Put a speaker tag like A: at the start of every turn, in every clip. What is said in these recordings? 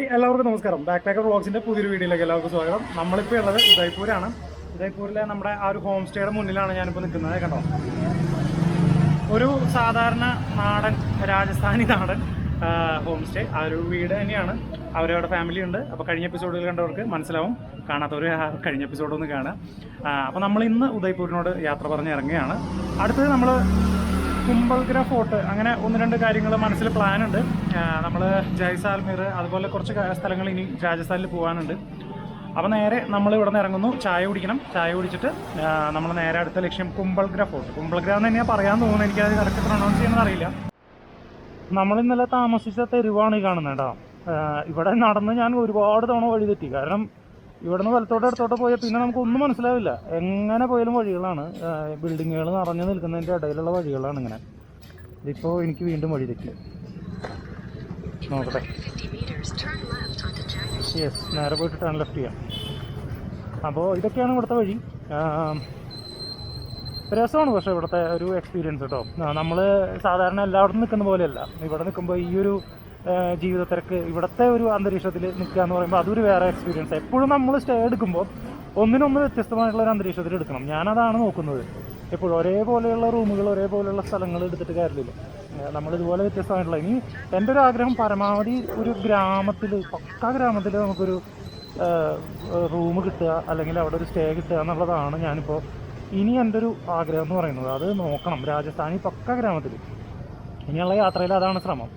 A: എല്ലാവർക്കും നമസ്കാരം. Back packer വ്ളോഗ്സിന്റെ പുതിയൊരു വീഡിയോയിലേക്ക് എല്ലാവർക്കും സ്വാഗതം. നമ്മളിപ്പോൾ ഉള്ളത് ഉദയ്പൂരാണ്. ഉദയ്പൂരിലെ നമ്മുടെ ആ ഒരു ഹോം സ്റ്റേയുടെ മുന്നിലാണ് ഞാനിപ്പോൾ നിൽക്കുന്നത് കണ്ടോ? ഒരു സാധാരണ നാടൻ രാജസ്ഥാനി നാടൻ ഹോം സ്റ്റേ ആ ഒരു വീട് തന്നെയാണ്. അവരവിടെ ഫാമിലി ഉണ്ട്. അപ്പോൾ കഴിഞ്ഞ എപ്പിസോഡുകൾ കണ്ടവർക്ക് മനസ്സിലാവും. കാണാത്തവർ കഴിഞ്ഞ എപ്പിസോഡ് ഒന്ന് കാണുക. അപ്പോൾ നമ്മൾ ഇന്ന് ഉദയ്പൂരിനോട് യാത്ര പറഞ്ഞ് ഇറങ്ങുകയാണ്. അടുത്തത് നമ്മൾ കുംബൽഗ്ര ഫോർട്ട്. അങ്ങനെ ഒന്ന് രണ്ട് കാര്യങ്ങൾ മനസ്സിൽ പ്ലാനുണ്ട്. നമ്മൾ ജയ്സാൽമീർ അതുപോലെ കുറച്ച് സ്ഥലങ്ങൾ ഇനി രാജസ്ഥാനിൽ പോകാനുണ്ട് അപ്പോൾ നേരെ നമ്മൾ ഇവിടെ നിന്ന് ഇറങ്ങുന്നു. ചായ കുടിക്കണം. ചായ കുടിച്ചിട്ട് നമ്മൾ നേരെ അടുത്ത ലക്ഷ്യം കുംബൽഗ്ര ഫോർട്ട്. കുംബൽഗ്ര എന്ന് തന്നെയാണ് പറയാൻ തോന്നുന്നു എനിക്കത് കറക്റ്റ് പ്രൊണൗൺസ് ചെയ്യുന്നത് അറിയില്ല. നമ്മളിന്നലെ താമസിച്ച തെരുവാണ് ഈ കാണുന്നത് കേട്ടോ. ഇവിടെ നടന്ന് ഞാൻ ഒരുപാട് തവണ വഴി തെറ്റി കാരണം ഇവിടുന്ന് വലത്തോട്ട് ഇടത്തോട്ട് പോയാൽ പിന്നെ നമുക്ക് ഒന്നും മനസ്സിലാവില്ല. എങ്ങനെ പോയാലും വഴികളാണ്. ബിൽഡിങ്ങുകൾ നിറഞ്ഞു നിൽക്കുന്നതിന്റെ ഇടയിലുള്ള വഴികളാണ് ഇങ്ങനെ. ഇതിപ്പോൾ എനിക്ക് വീണ്ടും വഴി തെറ്റി. നോക്കട്ടെ. യെസ് നേരെ പോയിട്ട് ടേൺ ലെഫ്റ്റ് ചെയ്യാം. അപ്പോൾ ഇതൊക്കെയാണ് ഇവിടുത്തെ വഴി. രസമാണ് പക്ഷേ ഇവിടുത്തെ ഒരു എക്സ്പീരിയൻസ് കേട്ടോ നമ്മൾ സാധാരണ എല്ലായിടത്തും നിൽക്കുന്ന പോലെയല്ല. ഇവിടെ നിൽക്കുമ്പോൾ ഈ ഒരു ജീവിത തിരക്ക് ഇവിടുത്തെ ഒരു അന്തരീക്ഷത്തിൽ നിൽക്കുക എന്ന് പറയുമ്പോൾ അതൊരു വേറെ എക്സ്പീരിയൻസ് എപ്പോഴും നമ്മൾ സ്റ്റേ എടുക്കുമ്പോൾ ഒന്നിനൊന്ന് വ്യത്യസ്തമായിട്ടുള്ള ഒരു അന്തരീക്ഷത്തിൽ എടുക്കണം. ഞാനതാണ് നോക്കുന്നത്. എപ്പോഴും ഒരേപോലെയുള്ള റൂമുകൾ ഒരേപോലെയുള്ള സ്ഥലങ്ങൾ എടുത്തിട്ട് കാര്യമില്ല. നമ്മൾ ഇതുപോലെ വ്യത്യസ്തമായിട്ടുള്ള ഇനി എന്റെ ഒരു ആഗ്രഹം പരമാവധി ഒരു ഗ്രാമത്തിൽ പക്ക ഗ്രാമത്തിൽ നമുക്കൊരു റൂം കിട്ടുക അല്ലെങ്കിൽ അവിടെ ഒരു സ്റ്റേ കിട്ടുക എന്നുള്ളതാണ് ഞാനിപ്പോൾ ഇനി എന്റെ ഒരു ആഗ്രഹം എന്ന് പറയുന്നത്. അത് നോക്കണം. രാജസ്ഥാനി പക്ക ഗ്രാമത്തിൽ. ഇനിയുള്ള യാത്രയിൽ അതാണ് ശ്രമം.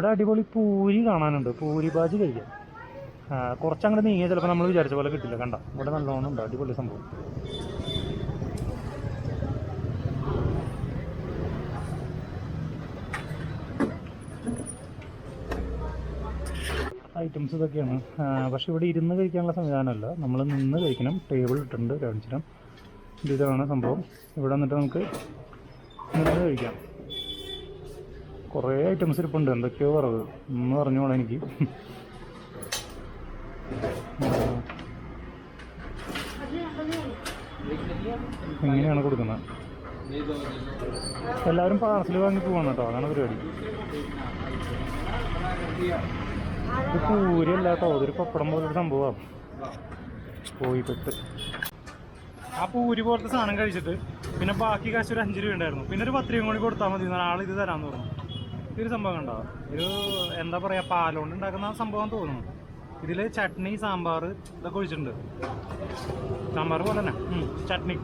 A: ഇവിടെ അടിപൊളി പൂരി കാണാനുണ്ട്. പൂരി ബാജി കഴിക്കാം. കുറച്ചങ്ങോട്ട് നീങ്ങിയ ചിലപ്പോൾ നമ്മൾ വിചാരിച്ച പോലെ കിട്ടില്ല. കണ്ട? ഇവിടെ നല്ലോണം ഉണ്ട്. അടിപൊളി സംഭവം. ഐറ്റംസ് ഇതൊക്കെയാണ്. പക്ഷെ ഇവിടെ ഇരുന്ന് കഴിക്കാനുള്ള സംവിധാനമല്ല. നമ്മൾ നിന്ന് കഴിക്കണം. ടേബിൾ ഇട്ടിട്ടുണ്ട്. കാണിച്ചിരം ഇതാണ് സംഭവം. ഇവിടെ വന്നിട്ട് നമുക്ക് നിന്ന് കഴിക്കാം. കുറേ ഐറ്റംസ് ഇരിപ്പുണ്ട്. എന്തൊക്കെയോ കുറവ് ഒന്ന് പറഞ്ഞോളാം എനിക്ക്. എങ്ങനെയാണ് കൊടുക്കുന്നത്. എല്ലാവരും പാർസൽ വാങ്ങി പോവാണ് കേട്ടോ. അതാണ് പരിപാടി. ഇത് പൂരല്ല കേട്ടോ. ഇതൊരു പപ്പടം പോലൊരു സംഭവമാണ് പോയി പെട്ട് ആ പൂരി പോലത്തെ സാധനം കഴിച്ചിട്ട് പിന്നെ ബാക്കി കാശ് ഒരു അഞ്ച് രൂപ ഉണ്ടായിരുന്നു. പിന്നെ ഒരു പത്ത് രൂപ കൂടി കൊടുത്താൽ മതി. ആളിത് ഇത് തരാമെന്ന് പറഞ്ഞു. ഇതൊരു സംഭവം കണ്ടോ? ഒരു എന്താ പറയാ പാലുകൊണ്ട് ഉണ്ടാക്കുന്ന സംഭവം തോന്നുന്നു. ഇതിൽ ചട്നി സാമ്പാർ ഇതൊക്കെ ഒഴിച്ചിട്ടുണ്ട്. സാമ്പാർ പോലെ തന്നെ. ചട്നി.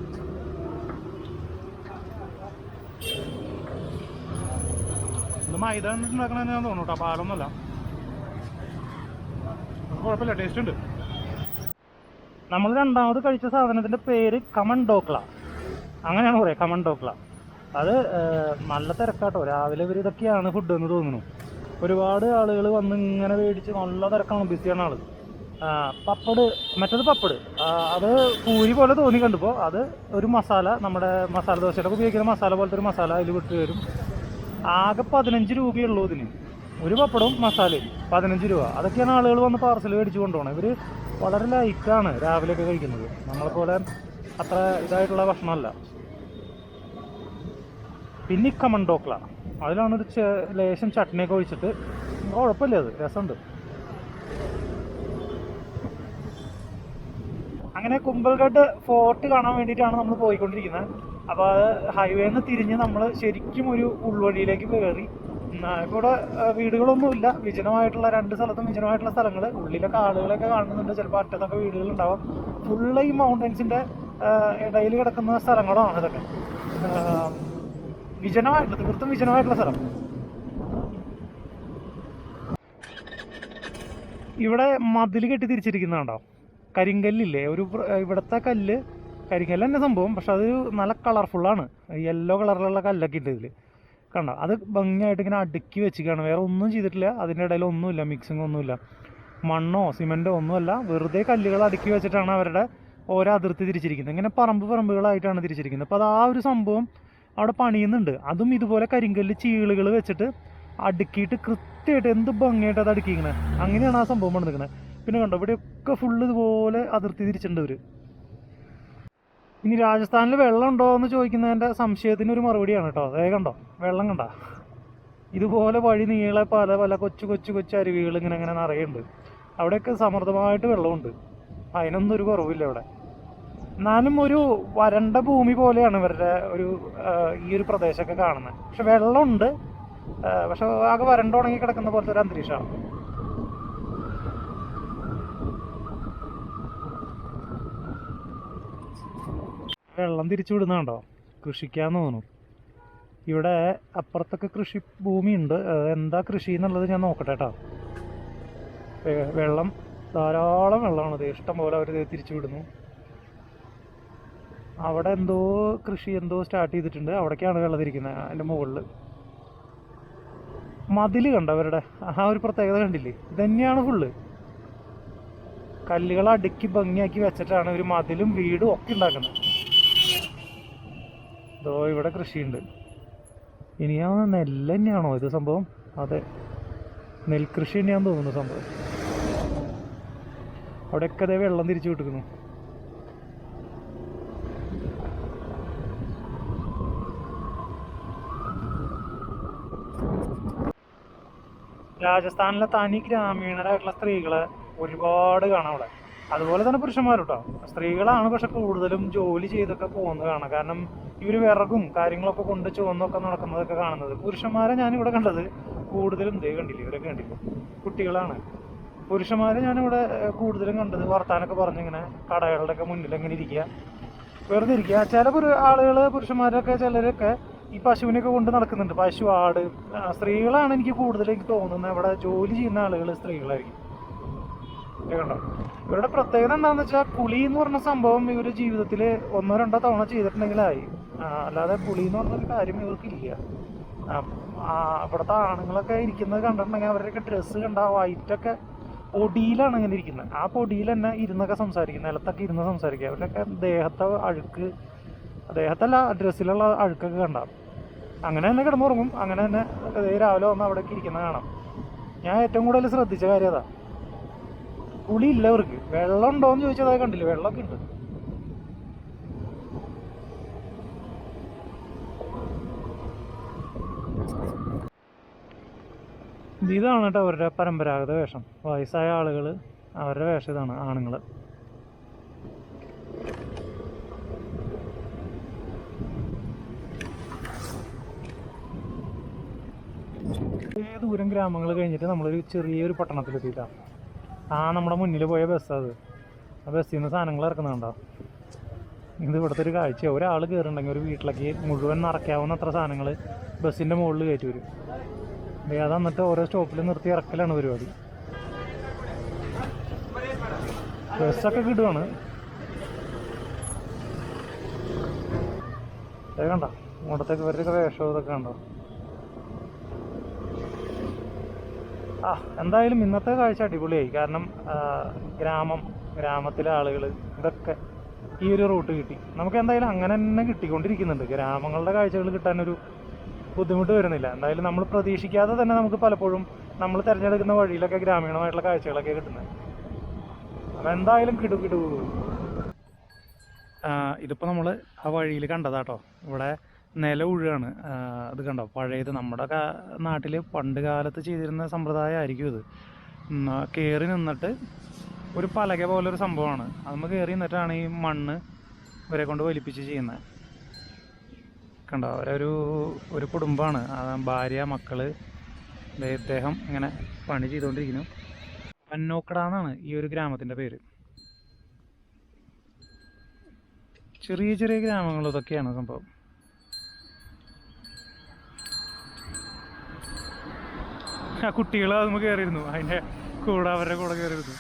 A: മൈദ ഉണ്ടാക്കണമെന്ന് ഞാൻ തോന്നുന്നു കേട്ടോ പാലൊന്നുമല്ല. കുഴപ്പമില്ല ടേസ്റ്റ് ഉണ്ട്. നമ്മൾ രണ്ടാമത് കഴിച്ച സാധനത്തിന്റെ പേര് കമൺ ഡോക്ല അങ്ങനെയാണ് പറയാ കമൺ ഡോക്ല അത് നല്ല തിരക്കാട്ടോ. രാവിലെ ഇവർ ഇതൊക്കെയാണ് ഫുഡ് എന്ന് തോന്നുന്നു. ഒരുപാട് ആളുകൾ വന്ന് ഇങ്ങനെ മേടിച്ച് നല്ല തിരക്കാണ് ബിസിയാണ് ആൾ. പപ്പട് മറ്റത് പപ്പട്. അത് പൂരി പോലെ തോന്നി കണ്ടപ്പോൾ അത് ഒരു മസാല നമ്മുടെ മസാല ദോശയിലൊക്കെ ഉപയോഗിക്കുന്ന മസാല പോലത്തെ ഒരു മസാല അതിൽ വിട്ട് വരും ആകെ പതിനഞ്ച് രൂപയുള്ളൂ ഇതിന്. ഒരു പപ്പടവും മസാലയും പതിനഞ്ച് രൂപ. അതൊക്കെയാണ് ആളുകൾ വന്ന് പാർസൽ മേടിച്ച് കൊണ്ടുപോകണം ഇവർ വളരെ ലൈറ്റാണ് രാവിലെയൊക്കെ കഴിക്കുന്നത്. നമ്മളെ പോലെ അത്ര ഇതായിട്ടുള്ള ഭക്ഷണമല്ല. പിന്നെ ഈ ഡോക്ല അതിലാണ് ഒരു ലേശം ചട്നിയൊക്കെ ഒഴിച്ചിട്ട് കുഴപ്പമില്ല അത്. രസമുണ്ട്. അങ്ങനെ കുമ്പൽഗഡ് ഫോർട്ട് കാണാൻ വേണ്ടിയിട്ടാണ് നമ്മൾ പോയിക്കൊണ്ടിരിക്കുന്നത്. അപ്പോൾ അത് ഹൈവേന്ന് നിന്ന് തിരിഞ്ഞ് നമ്മൾ ശരിക്കും ഒരു ഉൾവഴിയിലേക്ക് കയറി ഇവിടെ വീടുകളൊന്നുമില്ല. വിജനമായിട്ടുള്ള രണ്ട് സ്ഥലത്തും വിജനമായിട്ടുള്ള സ്ഥലങ്ങൾ ഉള്ളിലൊക്കെ ആളുകളൊക്കെ കാണുന്നുണ്ട്. ചിലപ്പോൾ അറ്റത്തൊക്കെ വീടുകളുണ്ടാവും. ഫുള്ള് ഈ മൗണ്ടൻസിന്റെ ഇടയിൽ കിടക്കുന്ന സ്ഥലങ്ങളാണ് ഇതൊക്കെ. വിജനമായിട്ടുള്ള തീർത്തും വിജനമായിട്ടുള്ള സ്ഥലം. ഇവിടെ മതിൽ കെട്ടി തിരിച്ചിരിക്കുന്നുണ്ടോ കരിങ്കല്ലില്ലേ? ഒരു ഇവിടത്തെ കല്ല് കരിങ്കല്ല് തന്നെ സംഭവം പക്ഷെ അത് നല്ല കളർഫുള്ളാണ്. യെല്ലോ കളറിലുള്ള കല്ലൊക്കെ ഉണ്ട് ഇതിൽ കണ്ടോ? അത് ഭംഗിയായിട്ട് ഇങ്ങനെ അടുക്കി വെച്ചിരിക്കുകയാണ്. വേറെ ഒന്നും ചെയ്തിട്ടില്ല. അതിന്റെ ഇടയിൽ ഒന്നുമില്ല മിക്സിങ് ഒന്നുമില്ല. മണ്ണോ സിമെന്റോ ഒന്നുമല്ല. വെറുതെ കല്ലുകൾ അടുക്കി വെച്ചിട്ടാണ് അവരുടെ ഓരോ അതിർത്തി തിരിച്ചിരിക്കുന്നത്. ഇങ്ങനെ പറമ്പ് പറമ്പുകളായിട്ടാണ് തിരിച്ചിരിക്കുന്നത്. അപ്പോൾ അത് ആ ഒരു സംഭവം അവിടെ പണിയുന്നുണ്ട്. അതും ഇതുപോലെ കരിങ്കല്ല് ചീളുകൾ വെച്ചിട്ട് അടുക്കിയിട്ട് കൃത്യമായിട്ട് എന്ത് ഭംഗിയായിട്ട് അത് അടുക്കിക്കണേ അങ്ങനെയാണ് ആ സംഭവം പണിതിരിക്കുന്നത് പിന്നെ കണ്ടോ ഇവിടെയൊക്കെ ഫുള്ള് ഇതുപോലെ അതിർത്തി തിരിച്ചിട്ടുണ്ട് ഇനി രാജസ്ഥാനിൽ വെള്ളം ഉണ്ടോ എന്ന് ചോദിക്കുന്നതിന്റെ സംശയത്തിന് ഒരു മറുപടിയാണ് കേട്ടോ. അതേ കണ്ടോ വെള്ളം കണ്ട. ഇതുപോലെ വഴി നീളെ പല പല കൊച്ചു കൊച്ചു കൊച്ചു അരുവികൾ ഇങ്ങനെ ഇങ്ങനെ നിറയുന്നുണ്ട് അവിടെയൊക്കെ സമൃദ്ധമായിട്ട് വെള്ളമുണ്ട്. അതിനൊന്നും ഒരു കുറവില്ല ഇവിടെ. എന്നാലും ഒരു വരണ്ട ഭൂമി പോലെയാണ് ഇവരുടെ ഒരു ഈ ഒരു പ്രദേശമൊക്കെ കാണുന്നത്. പക്ഷെ വെള്ളമുണ്ട്. പക്ഷെ ആകെ വരണ്ട ഉണങ്ങി കിടക്കുന്ന പോലത്തെ ഒരു അന്തരീക്ഷമാണ്. വെള്ളം തിരിച്ചു വിടുന്നുണ്ടോ കൃഷിക്കാന്ന് തോന്നുന്നു. ഇവിടെ അപ്പുറത്തൊക്കെ കൃഷി ഭൂമിയുണ്ട്. എന്താ കൃഷി എന്നുള്ളത് ഞാൻ നോക്കട്ടെ കേട്ടോ. വെള്ളം ധാരാളം വെള്ളമാണ്. ഇത് ഇഷ്ടം പോലെ അവർ തിരിച്ചു വിടുന്നു. അവിടെ എന്തോ കൃഷി എന്തോ സ്റ്റാർട്ട് ചെയ്തിട്ടുണ്ട്. അവിടേക്കാണ് വെള്ളം തിരിക്കുന്നത് അതിന്റെ മുകളിൽ മതിൽ കണ്ടോ അവരുടെ? ആ ഒരു പ്രത്യേകത കണ്ടില്ലേ? ഇതന്നെയാണ് ഫുള്ള് കല്ലുകൾ അടുക്കി ഭംഗിയാക്കി വെച്ചിട്ടാണ് ഒരു മതിലും വീടും ഒക്കെ ഉണ്ടാക്കുന്നത്. ഇതോ ഇവിടെ കൃഷിയുണ്ട്. ഇനിയാ നെല്ല് തന്നെയാണോ ഇത് സംഭവം? അതെ. നെൽകൃഷി തന്നെയാണെന്ന് തോന്നുന്നു സംഭവം. അവിടെയൊക്കെ അതേ വെള്ളം തിരിച്ചു വിട്ടിരിക്കുന്നു. രാജസ്ഥാനിലെ തനി ഗ്രാമീണരായിട്ടുള്ള സ്ത്രീകളെ ഒരുപാട് കാണാം അവിടെ. അതുപോലെ തന്നെ പുരുഷന്മാരുട്ടോ. സ്ത്രീകളാണ് പക്ഷെ കൂടുതലും ജോലി ചെയ്തൊക്കെ പോകുന്നത് കാണാം. കാരണം ഇവർ വിറകും കാര്യങ്ങളൊക്കെ കൊണ്ട് ചുവന്നൊക്കെ നടക്കുന്നതൊക്കെ കാണുന്നത്. പുരുഷന്മാരെ ഞാൻ ഇവിടെ കണ്ടത് കൂടുതലും ദേ കണ്ടില്ല? ഇവരൊക്കെ കണ്ടില്ല? കുട്ടികളാണ്. പുരുഷന്മാരെ ഞാനിവിടെ കൂടുതലും കണ്ടത് വർത്താനൊക്കെ പറഞ്ഞിങ്ങനെ കടകളുടെ ഒക്കെ മുന്നിൽ എങ്ങനെ ഇരിക്കുക. വെറുതെ ഇരിക്കുക. ചില ആളുകൾ പുരുഷന്മാരൊക്കെ ചിലരൊക്കെ ഈ പശുവിനൊക്കെ കൊണ്ട് നടക്കുന്നുണ്ട്. പശു ആട് സ്ത്രീകളാണ് എനിക്ക് കൂടുതൽ എനിക്ക് തോന്നുന്നത്. അവിടെ ജോലി ചെയ്യുന്ന ആളുകൾ സ്ത്രീകളായിരിക്കും. കണ്ടോ? ഇവരുടെ പ്രത്യേകത എന്താണെന്ന് വെച്ചാൽ പുളി എന്ന് പറഞ്ഞ സംഭവം ഇവർ ജീവിതത്തിൽ ഒന്നോ രണ്ടോ തവണ ചെയ്തിട്ടുണ്ടെങ്കിലായി. അല്ലാതെ പുളി എന്ന് പറഞ്ഞൊരു കാര്യം ഇവർക്കില്ല. അവിടുത്തെ ആണുങ്ങളൊക്കെ ഇരിക്കുന്നത് കണ്ടിട്ടുണ്ടെങ്കിൽ അവരുടെയൊക്കെ ഡ്രസ്സ് കണ്ട വൈറ്റൊക്കെ പൊടിയിലാണ് ഇങ്ങനെ ഇരിക്കുന്നത്. ആ പൊടിയിൽ തന്നെ ഇരുന്നൊക്കെ സംസാരിക്കും. നിലത്തൊക്കെ ഇരുന്ന് സംസാരിക്കുക അവരുടെയൊക്കെ ദേഹത്തെ അഴുക്ക് ദേഹത്തല്ല ഡ്രസ്സിലുള്ള അഴുക്കൊക്കെ കണ്ടാം. അങ്ങനെ തന്നെ കിടന്നുറങ്ങും. അങ്ങനെ തന്നെ രാവിലെ വന്ന് അവിടേക്ക് ഇരിക്കുന്ന കാണാം. ഞാൻ ഏറ്റവും കൂടുതൽ ശ്രദ്ധിച്ച കാര്യം അതാ. കുളി ഇല്ല അവർക്ക്. വെള്ളം ഉണ്ടോയെന്ന് ചോദിച്ചത് അത് കണ്ടില്ല? വെള്ളമൊക്കെ ഉണ്ട്. ഇതാണ് കേട്ടോ അവരുടെ പരമ്പരാഗത വേഷം. വയസ്സായ ആളുകൾ അവരുടെ വേഷം ഇതാണ് ആണുങ്ങൾ ദൂരം ഗ്രാമങ്ങൾ കഴിഞ്ഞിട്ട് നമ്മളൊരു ചെറിയൊരു പട്ടണത്തിലെത്തിയിട്ടാണ് ആ നമ്മുടെ മുന്നിൽ പോയ ബസ്സാണ് അത്. ആ ബസ്സിൽ നിന്ന് സാധനങ്ങൾ ഇറക്കുന്നുണ്ടോ? ഇത് ഇവിടുത്തെ ഒരു കാഴ്ച ഒരാൾ കയറുന്നുണ്ടെങ്കിൽ ഒരു വീട്ടിലേക്ക് മുഴുവൻ നിറയ്ക്കാവുന്ന അത്ര സാധനങ്ങൾ ബസ്സിന്റെ മുകളിൽ കയറ്റി വരും. അത് എന്നിട്ട് ഓരോ സ്റ്റോപ്പിൽ നിർത്തി ഇറക്കലാണ് പരിപാടി. ബസ്സൊക്കെ കിട്ടുവാണ് കണ്ട? ഇങ്ങോട്ടത്തേക്ക് ഇവരുടെയൊക്കെ വേഷം ഇതൊക്കെ കണ്ടോ? ആ എന്തായാലും ഇന്നത്തെ കാഴ്ച അടിപൊളിയായി. കാരണം ഗ്രാമം ഗ്രാമത്തിലെ ആളുകൾ ഇതൊക്കെ ഈ ഒരു റൂട്ട് കിട്ടി. നമുക്ക് എന്തായാലും അങ്ങനെ തന്നെ കിട്ടിക്കൊണ്ടിരിക്കുന്നുണ്ട്. ഗ്രാമങ്ങളുടെ കാഴ്ചകൾ കിട്ടാനൊരു ബുദ്ധിമുട്ട് വരുന്നില്ല. എന്തായാലും നമ്മൾ പ്രതീക്ഷിക്കാതെ തന്നെ നമുക്ക് പലപ്പോഴും നമ്മൾ തിരഞ്ഞെടുക്കുന്ന വഴിയിലൊക്കെ ഗ്രാമീണമായിട്ടുള്ള കാഴ്ചകളൊക്കെ കിട്ടുന്നത്. അപ്പം എന്തായാലും കിടു കിടു. ഇതിപ്പോൾ നമ്മൾ ആ വഴിയിൽ കണ്ടതാട്ടോ. ഇവിടെ നില ഉഴുകയാണ് അത് കണ്ടോ? പഴയത് നമ്മുടെ നാട്ടിൽ പണ്ട് കാലത്ത് ചെയ്തിരുന്ന സമ്പ്രദായമായിരിക്കും ഇത്. കയറി നിന്നിട്ട് ഒരു പലക പോലെ ഒരു സംഭവമാണ് നമ്മൾ കയറി നിന്നിട്ടാണ് ഈ മണ്ണ് ഇവരെ കൊണ്ട് വലിപ്പിച്ച് ചെയ്യുന്നത് കണ്ടോ? അവരൊരു ഒരു കുടുംബമാണ് ഭാര്യ മക്കൾ ദേ ഇദ്ദേഹം ഇങ്ങനെ പണി ചെയ്തുകൊണ്ടിരിക്കുന്നു പന്നോക്കട എന്നാണ് ഈ ഒരു ഗ്രാമത്തിന്റെ പേര്. ചെറിയ ചെറിയ ഗ്രാമങ്ങൾ ഇതൊക്കെയാണ് സംഭവം. ആ കുട്ടികൾ അതുമ്പോൾ കയറിയിരുന്നു അതിന്റെ കൂടെ അവരുടെ കൂടെ കയറിയിരുന്നു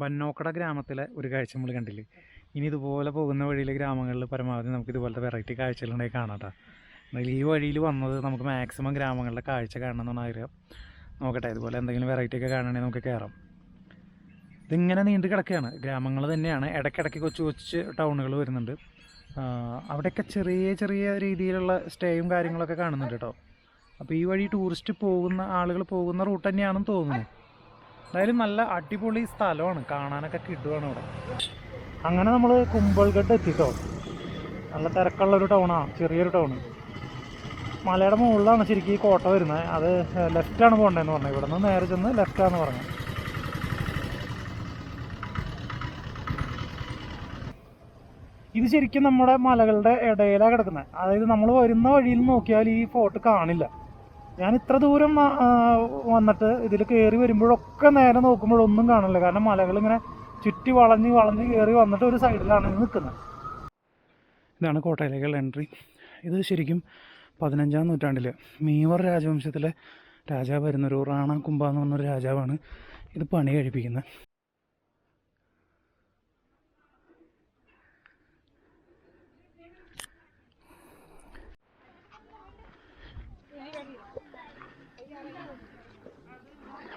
A: ബന്നോക്കട ഗ്രാമത്തിലെ ഒരു കാഴ്ച നമ്മൾ കണ്ടില്ലേ? ഇനി ഇതുപോലെ പോകുന്ന വഴിയിലെ ഗ്രാമങ്ങളിൽ പരമാവധി നമുക്ക് ഇതുപോലത്തെ വെറൈറ്റി കാഴ്ചകളുണ്ടെങ്കിൽ കാണാം കേട്ടോ എന്നാലും ഈ വഴിയിൽ വന്നത് നമുക്ക് മാക്സിമം ഗ്രാമങ്ങളിലെ കാഴ്ച കാണണം എന്നാണ് ആഗ്രഹം. നോക്കട്ടെ ഇതുപോലെ എന്തെങ്കിലും വെറൈറ്റി ഒക്കെ കാണണമെങ്കിൽ നമുക്ക് കയറാം ഇതിങ്ങനെ നീണ്ടു കിടക്കുകയാണ് ഗ്രാമങ്ങൾ തന്നെയാണ്. ഇടയ്ക്കിടയ്ക്ക് കൊച്ചു കൊച്ചു ടൗണുകൾ വരുന്നുണ്ട്. അവിടെയൊക്കെ ചെറിയ ചെറിയ രീതിയിലുള്ള സ്റ്റേയും കാര്യങ്ങളൊക്കെ കാണുന്നുണ്ട് കേട്ടോ. അപ്പോൾ ഈ വഴി ടൂറിസ്റ്റ് പോകുന്ന ആളുകൾ പോകുന്ന റൂട്ട് തന്നെയാണെന്ന് തോന്നുന്നു. എന്തായാലും നല്ല അടിപൊളി സ്ഥലമാണ്. കാണാനൊക്കെ കിട്ടുവാണ് ഇവിടെ അങ്ങനെ നമ്മൾ കുമ്പൾഗഡ് എത്തിട്ടോ. നല്ല തിരക്കുള്ള ഒരു ടൗണാണ് ചെറിയൊരു ടൗൺ മലയുടെ മുകളിലാണ് ശരിക്കും ഈ കോട്ട വരുന്നത്. അത് ലെഫ്റ്റാണ് പോകേണ്ടതെന്ന് പറഞ്ഞത് ഇവിടെ നിന്ന് നേരെ ചെന്ന് ലെഫ്റ്റാന്ന് പറഞ്ഞു. ഇത് ശരിക്കും നമ്മുടെ മലകളുടെ ഇടയിലാണ് കിടക്കുന്നത് അതായത് നമ്മൾ വരുന്ന വഴിയിൽ നോക്കിയാൽ ഈ ഫോർട്ട് കാണില്ല. ഞാൻ ഇത്ര ദൂരം വന്നിട്ട് ഇതിൽ കയറി വരുമ്പോഴൊക്കെ നേരെ നോക്കുമ്പോഴൊന്നും കാണില്ല. കാരണം മലകൾ ഇങ്ങനെ ചുറ്റി വളഞ്ഞ് വളഞ്ഞ് കയറി വന്നിട്ട് ഒരു സൈഡിലാണ് നിൽക്കുന്നത്. ഇതാണ് കോട്ടയിലേക്കുള്ള എൻട്രി. ഇത് ശരിക്കും പതിനഞ്ചാം നൂറ്റാണ്ടിൽ മീവർ രാജവംശത്തിലെ രാജാവായിരുന്ന ഒരു റാണ കുംഭ എന്ന് പറഞ്ഞൊരു രാജാവാണ് ഇത് പണി കഴിപ്പിക്കുന്നത്.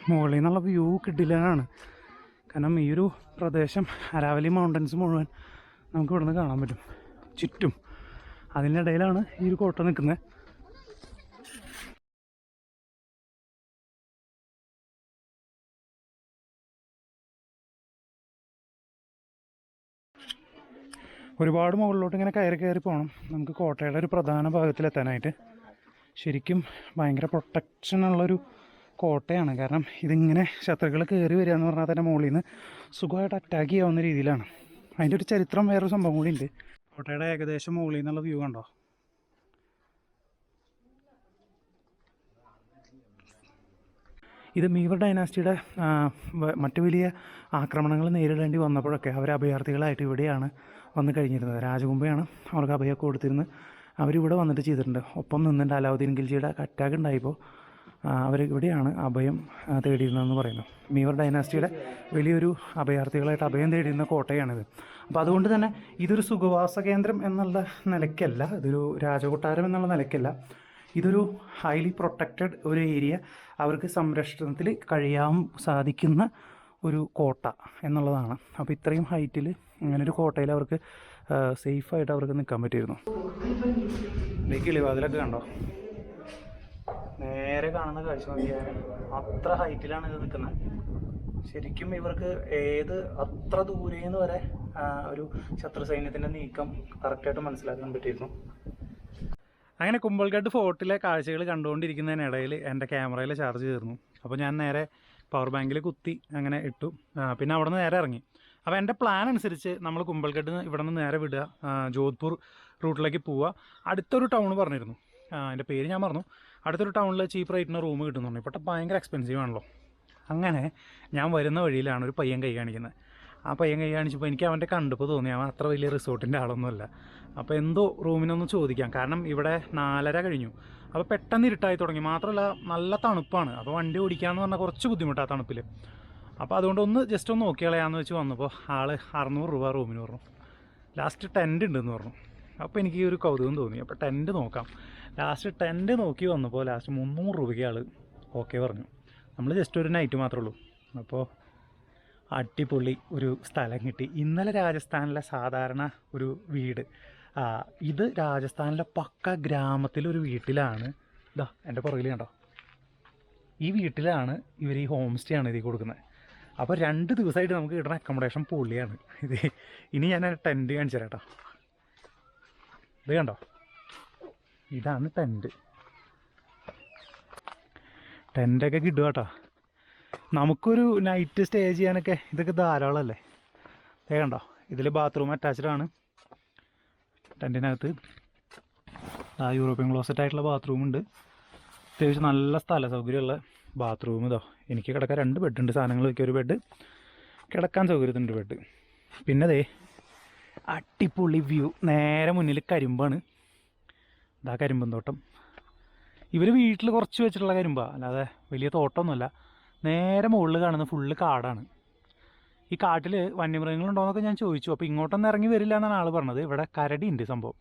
A: മുകളിൽ നിന്നുള്ള വ്യൂ കിട്ടില്ലാണ് കാരണം ഈ ഒരു പ്രദേശം അരാവലി മൗണ്ടൻസ് മുഴുവൻ നമുക്ക് ഇവിടുന്ന് കാണാൻ പറ്റും. ചുറ്റും. അതിനിടയിലാണ് ഈ ഒരു കോട്ട നിൽക്കുന്നത്. ഒരുപാട് മുകളിലോട്ട് ഇങ്ങനെ കയറി കയറി പോകണം. നമുക്ക് കോട്ടയുടെ ഒരു പ്രധാന ഭാഗത്തിലെത്താനായിട്ട് ശരിക്കും ഭയങ്കര പ്രൊട്ടക്ഷൻ ഉള്ളൊരു കോട്ടയാണ്. കാരണം ഇതിങ്ങനെ ശത്രുക്കൾ കയറി വരിക എന്ന് പറഞ്ഞാൽ തന്നെ മുകളിൽ നിന്ന് സുഖമായിട്ട് അറ്റാക്ക് ചെയ്യാവുന്ന രീതിയിലാണ്. അതിന്റെ ഒരു ചരിത്രം വേറൊരു സംഭവം കൂടി ഉണ്ട്. കോട്ടയുടെ ഏകദേശം മുകളിൽ നിന്നുള്ള വ്യൂ കണ്ടോ? ഇത് മീവർ ഡൈനാസ്റ്റിയുടെ മറ്റു വലിയ ആക്രമണങ്ങൾ നേരിടേണ്ടി വന്നപ്പോഴൊക്കെ അവർ അഭയാർത്ഥികളായിട്ട് ഇവിടെയാണ് വന്നു കഴിഞ്ഞിരുന്നത്. രാജകുമ്പയാണ് അവർക്ക് അഭയമൊക്കെ കൊടുത്തിരുന്നത്. അവരിവിടെ വന്നിട്ട് ചെയ്തിട്ടുണ്ട്. ഒപ്പം നിന്നിട്ട് അലാവുദ്ദീൻ ഖിൽജിയുടെ അറ്റാക്ക് ഉണ്ടായപ്പോൾ അവർ ഇവിടെയാണ് അഭയം തേടിയിരുന്നതെന്ന് പറയുന്നു. മീവർ ഡൈനാസ്റ്റിയുടെ വലിയൊരു അഭയാർത്ഥികളായിട്ട് അഭയം തേടിയിരുന്ന കോട്ടയാണിത്. അപ്പോൾ അതുകൊണ്ട് തന്നെ ഇതൊരു സുഖവാസ കേന്ദ്രം എന്നുള്ള നിലയ്ക്കല്ല ഇതൊരു രാജകൊട്ടാരം എന്നുള്ള നിലയ്ക്കല്ല. ഇതൊരു ഹൈലി പ്രൊട്ടക്റ്റഡ് ഒരു ഏരിയ അവർക്ക് സംരക്ഷണത്തിൽ കഴിയാൻ സാധിക്കുന്ന ഒരു കോട്ട എന്നുള്ളതാണ്. അപ്പോൾ ഇത്രയും ഹൈറ്റിൽ അങ്ങനെ ഒരു കോട്ടയിൽ അവർക്ക് സേഫായിട്ട് അവർക്ക് നിൽക്കാൻ പറ്റിയിരുന്നു. കിളിവാതിലൊക്കെ കണ്ടോ? നേരെ കാണുന്ന കാഴ്ച നോക്കിയാൽ അത്ര ഹൈറ്റിലാണ് ഇത് നിൽക്കുന്നത്. ശരിക്കും ഇവർക്ക് ഏത് അത്ര ദൂരേന്ന് വരെ ഒരു ശത്രു സൈന്യത്തിന്റെ നീക്കം കറക്റ്റായിട്ട് മനസ്സിലാക്കാൻ പറ്റിയിരുന്നു. അങ്ങനെ കുമ്പൾഗഡ് ഫോർട്ടിലെ കാഴ്ചകൾ കണ്ടുകൊണ്ടിരിക്കുന്നതിനിടയിൽ എന്റെ ക്യാമറയിൽ ചാർജ് തീർന്നു അപ്പോൾ ഞാൻ നേരെ പവർ ബാങ്കിൽ കുത്തി അങ്ങനെ ഇട്ടു. പിന്നെ അവിടെ നിന്ന് നേരെ ഇറങ്ങി. അപ്പോൾ എന്റെ പ്ലാൻ അനുസരിച്ച് നമ്മൾ കുമ്പൾഗഡ് ഇവിടെ നിന്ന് നേരെ വിടുക. ജോധ്പൂർ റൂട്ടിലേക്ക് പോവുക. അടുത്തൊരു ടൗൺ പറഞ്ഞിരുന്നു. അതിന്റെ പേര് ഞാൻ പറഞ്ഞു അടുത്തൊരു ടൗണിൽ ചീപ്പ് റേറ്റിന് റൂം കിട്ടുന്നുണ്ട് ഇപ്പോൾ ഭയങ്കര എക്സ്പെൻസീവ് ആണല്ലോ. അങ്ങനെ ഞാൻ വരുന്ന വഴിയിലാണ് ഒരു പയ്യൻ കൈ കാണിക്കുന്നത്. ആ പയ്യൻ കൈ കാണിച്ചപ്പോൾ എനിക്ക് അവന്റെ കണ്ടപ്പോൾ തോന്നി. അവൻ അത്ര വലിയ റിസോർട്ടിന്റെ ആളൊന്നുമല്ല. അപ്പോൾ എന്തോ റൂമിനൊന്ന് ചോദിക്കാം. കാരണം ഇവിടെ നാലര കഴിഞ്ഞു. അപ്പോൾ പെട്ടെന്ന് ഇരുട്ടായി തുടങ്ങി. മാത്രമല്ല നല്ല തണുപ്പാണ്. അപ്പോൾ വണ്ടി ഓടിക്കാമെന്ന് പറഞ്ഞാൽ കുറച്ച് ബുദ്ധിമുട്ടാണ് തണുപ്പിൽ അപ്പോൾ അതുകൊണ്ട് ഒന്ന് ജസ്റ്റ് ഒന്ന് നോക്കിയാളയാന്ന് വെച്ച് വന്നപ്പോൾ ആൾ അറുന്നൂറ് രൂപ റൂമിന് പറഞ്ഞു. ലാസ്റ്റ് ടെന്റ് ഉണ്ടെന്ന് പറഞ്ഞു. അപ്പോൾ എനിക്ക് ഒരു കൗതുകം തോന്നി. അപ്പോൾ ടെന്റ് നോക്കാം. ലാസ്റ്റ് ടെന്റ് നോക്കി വന്നപ്പോൾ ലാസ്റ്റ് മുന്നൂറ് രൂപയ്ക്ക് ആൾ ഓക്കെ പറഞ്ഞു. നമ്മൾ ജസ്റ്റ് ഒരു നൈറ്റ് മാത്രമേ ഉള്ളൂ. അപ്പോൾ അടിപൊളി ഒരു സ്ഥലം കിട്ടി. ഇന്നലെ രാജസ്ഥാനിലെ സാധാരണ ഒരു വീട്. ഇത് രാജസ്ഥാനിലെ പക്ക ഗ്രാമത്തിലൊരു വീട്ടിലാണ്. ഇതാ എന്റെ പുറകിൽ കണ്ടോ? ഈ വീട്ടിലാണ് ഇവർ ഈ ഹോം സ്റ്റേ ആണ് ഇതിൽ കൊടുക്കുന്നത്. അപ്പോൾ രണ്ട് ദിവസമായിട്ട് നമുക്ക് കിട്ടുന്ന അക്കോമഡേഷൻ പൊളിയാണ് ഇത് ഇനി ഞാൻ ടെന്റ് കാണിച്ചു തരാം കേട്ടോ. ഇത് കണ്ടോ? ഇതാണ് ടെന്റ് ടെന്റൊക്കെ കിട്ടുക കേട്ടോ നമുക്കൊരു നൈറ്റ് സ്റ്റേ ചെയ്യാനൊക്കെ ഇതൊക്കെ ധാരാളമല്ലേ ദേ കണ്ടോ? ഇതിൽ ബാത്റൂം അറ്റാച്ച്ഡ് ആണ്. ടെന്റിനകത്ത് ആ യൂറോപ്യൻ ക്ലോസറ്റ് ആയിട്ടുള്ള ബാത്റൂം ഉണ്ട്. അത്യാവശ്യം നല്ല സ്ഥല സൗകര്യമുള്ള ബാത്റൂം ഇതോ. എനിക്ക് കിടക്കാൻ രണ്ട് ബെഡുണ്ട് സാധനങ്ങൾ വയ്ക്കുക ഒരു ബെഡ് കിടക്കാൻ സൗകര്യത്തിന്റെ ബെഡ് പിന്നെ ദേ അടിപൊളി വ്യൂ നേരെ മുന്നിൽ കരിമ്പാണ്. ഇതാ കരിമ്പൻ തോട്ടം. ഇവർ വീട്ടിൽ കുറച്ച് വെച്ചിട്ടുള്ള കരിമ്പാണ് അല്ലാതെ വലിയ തോട്ടമൊന്നുമല്ല. നേരെ മുകളിൽ കാണുന്ന ഫുള്ള് കാടാണ്. ഈ കാട്ടിൽ വന്യമൃഗങ്ങളുണ്ടോയെന്നൊക്കെ ഞാൻ ചോദിച്ചു. അപ്പോൾ ഇങ്ങോട്ടൊന്നും ഇറങ്ങി വരില്ല എന്നാണ് ആൾ പറഞ്ഞത്. ഇവിടെ കരടി ഉണ്ട് സംഭവം.